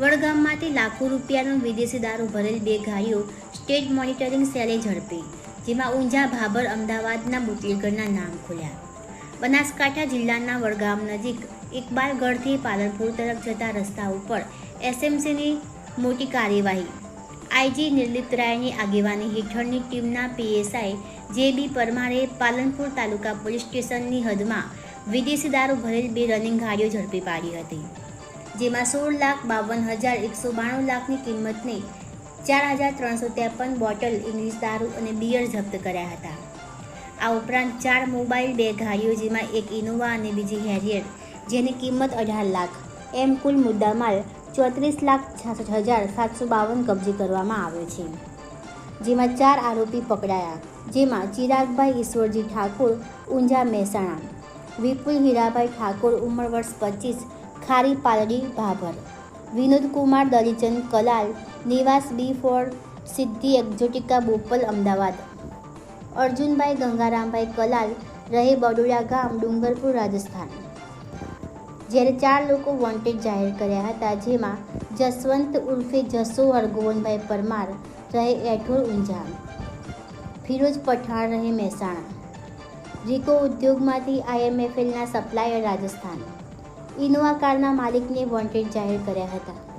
વડગામમાંથી લાખો રૂપિયાનો વિદેશી દારૂ ભરેલ બે ગાડીઓ સ્ટેટ મોનિટરિંગ સેલે ઝડપી, જેમાં ઊંઝા ભાભર અમદાવાદના બુટલેગરના નામ ખોલ્યા. બનાસકાંઠા જિલ્લાના વડગામ નજીક ઇકબાલગઢથી પાલનપુર તરફ જતા રસ્તા ઉપર એસએમસીની મોટી કાર્યવાહી. આઈજી નિર્લિપ્ત રાયની આગેવાની હેઠળની ટીમના પીએસઆઈ જે બી પરમારે પાલનપુર તાલુકા પોલીસ સ્ટેશનની હદમાં વિદેશી દારૂ ભરેલ બે રનિંગ ગાડીઓ ઝડપી પાડી હતી. જેમાં સોળ લાખ બાવન હજાર એકસો બાણું લાખની કિંમતની ચાર હજાર ત્રણસો ત્રેપન બોટલ ઇંગ્લિશ દારૂ અને બિયર જપ્ત કર્યા હતા. આ ઉપરાંત ચાર મોબાઈલ બે ગાડીઓ જેમાં એક ઇનોવા અને બીજી હેરિયર જેની કિંમત અઢાર લાખ. એમ કુલ મુદ્દામાલ ચોત્રીસ લાખ છાસઠ હજાર સાતસો બાવન કબજે કરવામાં આવ્યો છે. જેમાં ચાર આરોપી પકડાયા, જેમાં ચિરાગભાઈ ઈશ્વરજી ઠાકોર, ઊંઝા મહેસાણા, વિપુલ હીરાભાઈ ઠાકોર ઉંમર વર્ષ પચીસ ખારી પાલડી ભાભર. વિનોદ કુમાર દરિચંદ કલાલ, નિવાસ B four Siddhi, Exotica, Bopal, Ahmedabad. Arjunbhai, Gangarambhai Kalal, રહે બડોડા ગામ, ડુંગરપુર, રાજસ્થાન. જ્યારે ચાર લોકો વોન્ટેડ જાહેર કર્યા હતા, જેમાં જસવંત ઉર્ફે જસો હરગોવનભાઈ પરમાર, રહે એઠોર ઊંઝા ફિરોજ પઠાણ રહે મહેસાણા. રિકો ઉદ્યોગમાંથી આઈએમએફએલના સપ્લાયર રાજસ્થાન. ઇનોવા કારના માલિકને વોન્ટેડ જાહેર કર્યા હતા.